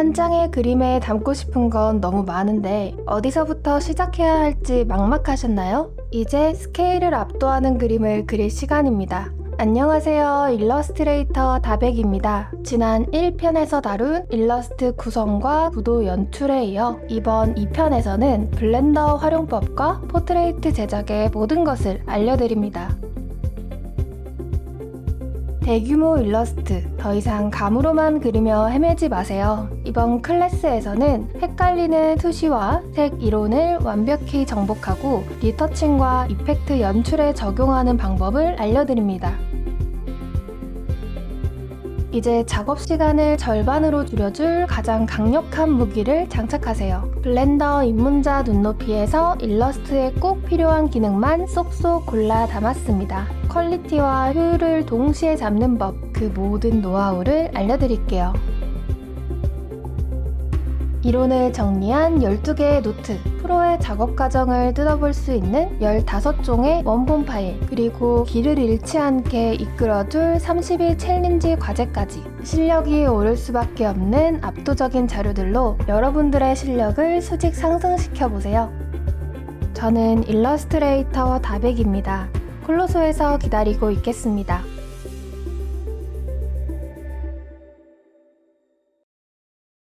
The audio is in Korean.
한 장의 그림에 담고 싶은 건 너무 많은데 어디서부터 시작해야 할지 막막하셨나요? 이제 스케일을 압도하는 그림을 그릴 시간입니다. 안녕하세요. 일러스트레이터 다백입니다. 지난 1편에서 다룬 일러스트 구성과 구도 연출에 이어 이번 2편에서는 블렌더 활용법과 포트레이트 제작의 모든 것을 알려드립니다. 대규모 일러스트, 더 이상 감으로만 그리며 헤매지 마세요. 이번 클래스에서는 헷갈리는 투시와 색 이론을 완벽히 정복하고 리터칭과 이펙트 연출에 적용하는 방법을 알려드립니다. 이제 작업 시간을 절반으로 줄여줄 가장 강력한 무기를 장착하세요. 블렌더 입문자 눈높이에서 일러스트에 꼭 필요한 기능만 쏙쏙 골라 담았습니다. 퀄리티와 효율을 동시에 잡는 법, 그 모든 노하우를 알려드릴게요. 이론을 정리한 12개의 노트, 프로의 작업 과정을 뜯어볼 수 있는 15종의 원본 파일, 그리고 길을 잃지 않게 이끌어줄 30일 챌린지 과제까지 실력이 오를 수밖에 없는 압도적인 자료들로 여러분들의 실력을 수직 상승시켜 보세요. 저는 일러스트레이터 다백입니다. 콜로소에서 기다리고 있겠습니다.